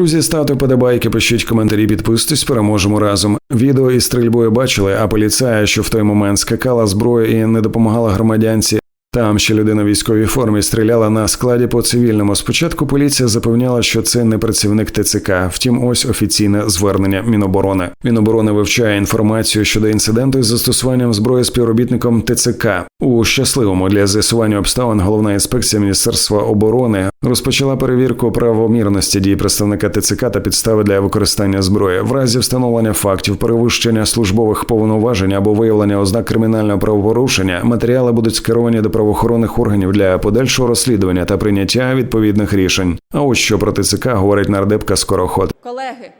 Друзі, ставте подобайки, пишіть коментарі, підписуйтесь, переможемо разом. Відео із стрільбою бачили, а поліцая, що в той момент скакала зброя і не допомагала громадянці. Там ще людина в військовій формі стріляла на складі по цивільному. Спочатку поліція запевняла, що це не працівник ТЦК. Втім, ось офіційне звернення Міноборони. Міноборони вивчає інформацію щодо інциденту із застосуванням зброї співробітником ТЦК. У щасливому для з'ясування обставин головна інспекція Міністерства оборони розпочала перевірку правомірності дій представника ТЦК та підстави для використання зброї. В разі встановлення фактів перевищення службових повноважень або виявлення ознак кримінального правопорушення матеріали будуть скеровані до правоохоронних органів для подальшого розслідування та прийняття відповідних рішень. А ось що про ТЦК говорить нардепка Скороход. Колеги,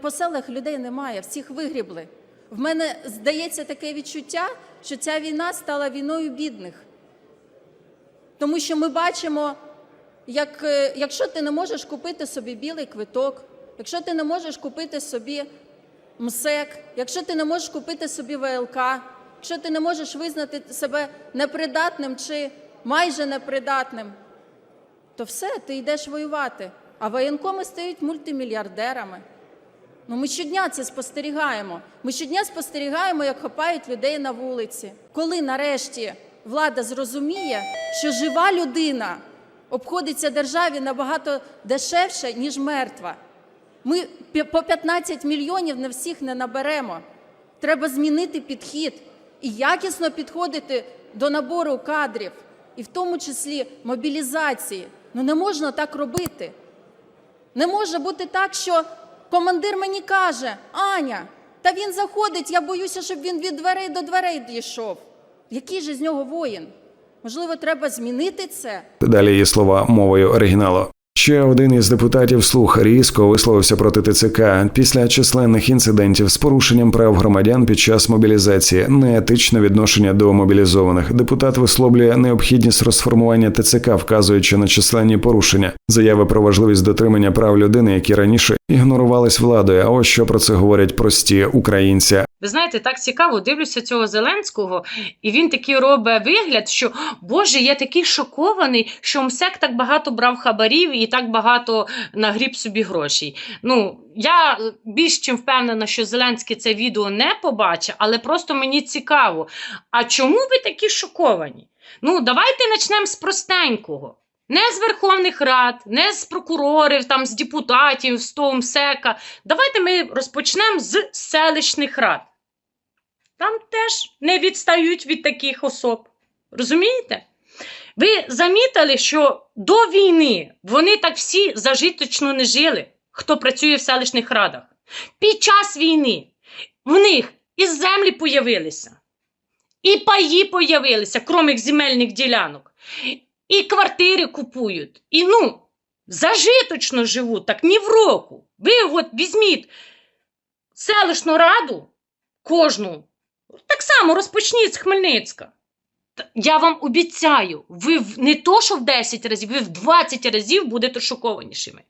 по, селах людей немає, всіх вигрібли. В мене здається таке відчуття, що ця війна стала війною бідних. Тому що ми бачимо, як, е, якщо ти не можеш купити собі білий квиток, якщо ти не можеш купити собі МСЕК, якщо ти не можеш купити собі ВЛК, якщо ти не можеш визнати себе непридатним чи майже непридатним, то все, ти йдеш воювати. А воєнкоми стають мультимільярдерами. Ну, ми щодня це спостерігаємо. Ми щодня спостерігаємо, як хапають людей на вулиці. Коли нарешті влада зрозуміє, що жива людина обходиться державі набагато дешевше, ніж мертва. Ми по 15 мільйонів не всіх не наберемо. Треба змінити підхід і якісно підходити до набору кадрів, і в тому числі мобілізації. Ну не можна так робити. Не може бути так, що командир мені каже: Аня, та він заходить, я боюся, щоб він від дверей до дверей дійшов. Який же з нього воїн? Можливо, треба змінити це. Далі її слова мовою оригіналу. Ще один із депутатів слух різко висловився проти ТЦК після численних інцидентів з порушенням прав громадян під час мобілізації, неетичне відношення до мобілізованих. Депутат висловлює необхідність розформування ТЦК, вказуючи на численні порушення, заяви про важливість дотримання прав людини, які раніше ігнорувались владою. А ось що про це говорять прості українці. Ви знаєте, так цікаво, дивлюся цього Зеленського, і він такий робить вигляд, що Боже, я такий шокований, що МСЕК так багато брав хабарів і так багато нагріб собі грошей. Ну, я більш чим впевнена, що Зеленський це відео не побачить, але просто мені цікаво. А чому ви такі шоковані? Ну, давайте почнемо з простенького. Не з Верховних Рад, не з прокурорів, там, з депутатів, з того МСЕКа. Давайте ми розпочнемо з селищних рад. Там теж не відстають від таких особ. Розумієте? Ви замітили, що до війни вони так всі зажиточно не жили, хто працює в селищних радах. Під час війни в них і землі появилися, і паї появилися, крім земельних ділянок, і квартири купують. І ну, зажиточно живуть, так ні в року. Ви от візьміть селищну раду кожну, так само розпочніть з Хмельницька. Я вам обіцяю, ви не то, що в 10 разів, ви в 20 разів будете шокованішими.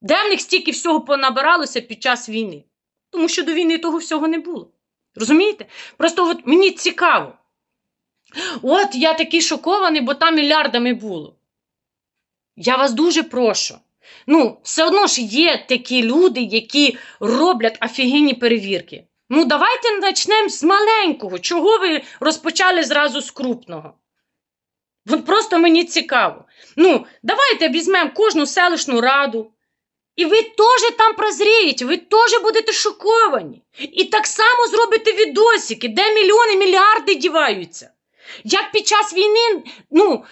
Де в них стільки всього понабиралося під час війни? Тому що до війни того всього не було. Розумієте? Просто от мені цікаво. От я такий шокований, бо там мільярдами було. Я вас дуже прошу. Ну, все одно ж є такі люди, які роблять офігенні перевірки. Ну, давайте почнемо з маленького. Чого ви розпочали зразу з крупного? От просто мені цікаво. Ну, давайте візьмемо кожну селищну раду. І ви теж там прозрієте, ви теж будете шоковані. І так само зробите відосики, де мільйони, мільярди діваються. Як під час війни, ну,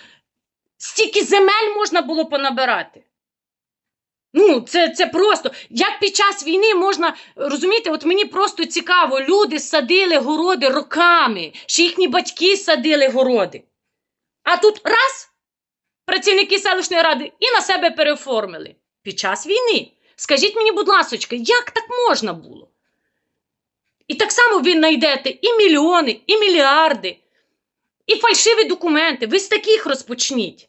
стільки земель можна було понабирати. Ну, це, це просто. Як під час війни можна розумієте, от мені просто цікаво, люди садили городи роками, ще їхні батьки садили городи. А тут раз працівники селищної ради і на себе переоформили під час війни. Скажіть мені, будь ласочка, як так можна було? І так само ви знайдете і мільйони, і мільярди, і фальшиві документи. Ви з таких розпочніть.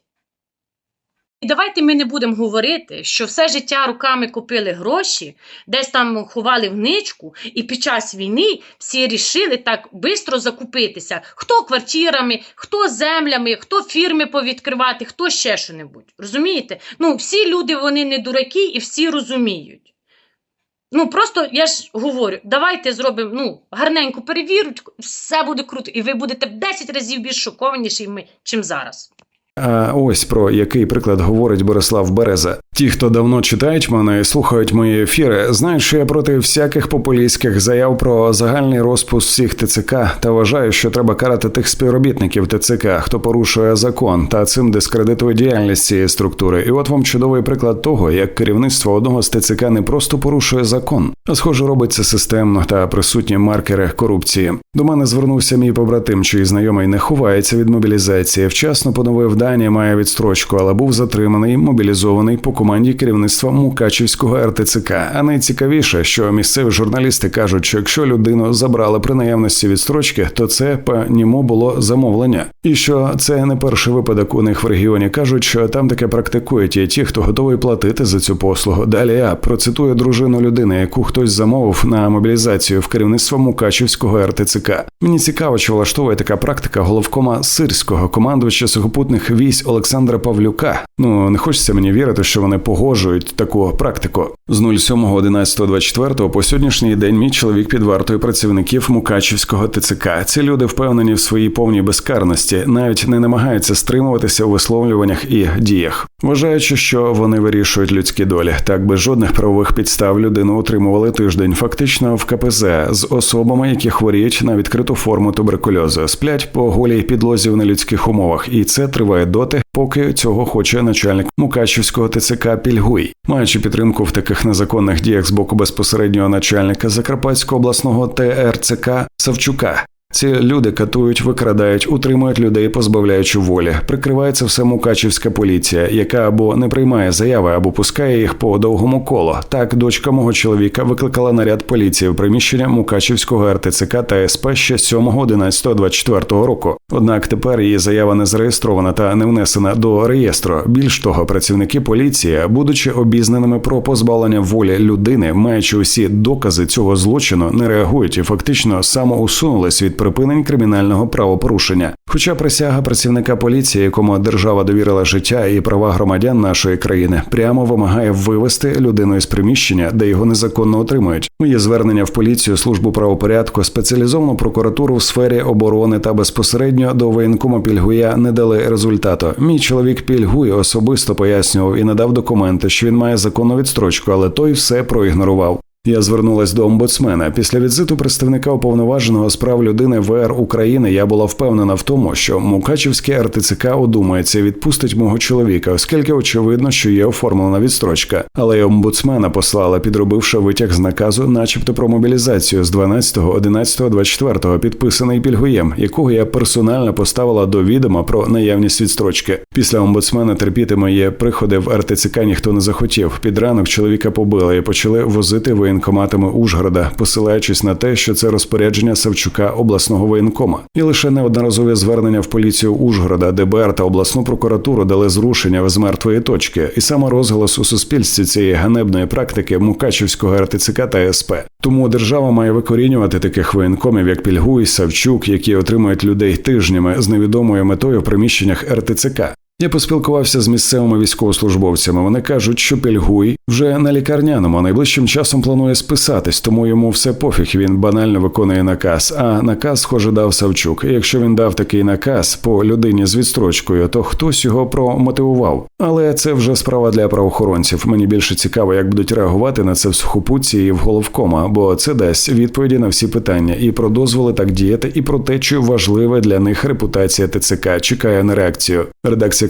І давайте ми не будемо говорити, що все життя руками купили гроші, десь там ховали в ничку, і під час війни всі рішили так швидко закупитися. Хто квартирами, хто землями, хто фірми повідкривати, хто ще що-небудь. Розумієте? Ну, всі люди вони не дураки і всі розуміють. Ну, просто я ж говорю, давайте зробимо ну, гарненьку перевірочку, все буде круто, і ви будете в 10 разів більш шокованіші, чим зараз. А ось про який приклад говорить Борислав Береза. Ті, хто давно читають мене і слухають мої ефіри, знають, що я проти всяких популістських заяв про загальний розпуск всіх ТЦК та вважаю, що треба карати тих співробітників ТЦК, хто порушує закон та цим дискредитує діяльність цієї структури. І от вам чудовий приклад того, як керівництво одного з ТЦК не просто порушує закон, схоже робить це системно та присутні маркери корупції. До мене звернувся мій побратим, чий знайомий не ховається від мобілізації. Вчасно поновив дані, має відстрочку, але був затриманий, мобілізований по команді керівництва Мукачівського РТЦК. А найцікавіше, що місцеві журналісти кажуть, що якщо людину забрали при наявності відстрочки, то це по ньому було замовлення, і що це не перший випадок у них в регіоні. кажуть, що там таке практикують і ті, хто готовий платити за цю послугу. Далі я процитую дружину людини, яку хтось замовив на мобілізацію в керівництво Мукачівського РТЦК. Мені цікаво, чи влаштовує така практика головкома сирського командувача сухопутних військ Олександра Павлюка. Ну не хочеться мені вірити, що вони погоджують таку практику. З 07.11.24 по сьогоднішній день мій чоловік під вартою працівників Мукачівського ТЦК. Ці люди впевнені в своїй повній безкарності, навіть не намагаються стримуватися у висловлюваннях і діях, вважаючи, що вони вирішують людські долі. Так без жодних правових підстав людину утримували тиждень, фактично в КПЗ з особами, які хворіють на відкриту форму туберкульозу, сплять по голій підлозі в нелюдських умовах, і це триває доти, поки цього хоче начальник Мукачівського ТЦК Пільгуй, маючи підтримку в таких незаконних діях з боку безпосереднього начальника Закарпатського обласного ТРЦК Савчука. Ці люди катують, викрадають, утримують людей, позбавляючи волі. Прикривається все мукачівська поліція, яка або не приймає заяви, або пускає їх по довгому колу. Так, дочка мого чоловіка викликала наряд поліції в приміщення Мукачівського РТЦК та СП ще 7.11.24 року. Однак тепер її заява не зареєстрована та не внесена до реєстру. Більш того, працівники поліції, будучи обізнаними про позбавлення волі людини, маючи усі докази цього злочину, не реагують і фактично самоусунулись від припинень кримінального правопорушення. Хоча присяга працівника поліції, якому держава довірила життя і права громадян нашої країни, прямо вимагає вивести людину із приміщення, де його незаконно отримують. Є звернення в поліцію, службу правопорядку, спеціалізовану прокуратуру в сфері оборони та безпосередньо до воєнкома Пільгуя не дали результату. Мій чоловік Пільгуй особисто пояснював і надав документи, що він має законну відстрочку, але той все проігнорував. Я звернулась до омбудсмена. Після візиту представника уповноваженого з прав людини ВР України я була впевнена в тому, що Мукачівське РТЦК одумається і відпустить мого чоловіка, оскільки очевидно, що є оформлена відстрочка. Але й омбудсмена послала, підробивши витяг з наказу, начебто про мобілізацію з 12.11.24, підписаний пільгуєм, якого я персонально поставила до відома про наявність відстрочки. Після омбудсмена терпіти мої приходи в РТЦК ніхто не захотів. Під ранок чоловіка побили і почали возити воєнкоматами Ужгорода, посилаючись на те, що це розпорядження Савчука обласного воєнкома, і лише неодноразові звернення в поліцію Ужгорода, ДБР та обласну прокуратуру дали зрушення з мертвої точки, і саме розголос у суспільстві цієї ганебної практики Мукачівського РТЦК та СП. Тому держава має викорінювати таких воєнкомів, як Пільгуй, Савчук, які отримують людей тижнями з невідомою метою в приміщеннях РТЦК. Я поспілкувався з місцевими військовослужбовцями. Вони кажуть, що Пільгуй вже на лікарняному а найближчим часом планує списатись, тому йому все пофіг. Він банально виконує наказ. А наказ, схоже, дав Савчук. І якщо він дав такий наказ по людині з відстрочкою, то хтось його промотивував. Але це вже справа для правоохоронців. Мені більше цікаво, як будуть реагувати на це в сухопутці і в головкома, бо це дасть відповіді на всі питання і про дозволи так діяти, і про те, чи важлива для них репутація ТЦК. Чекає на реакцію. Редакція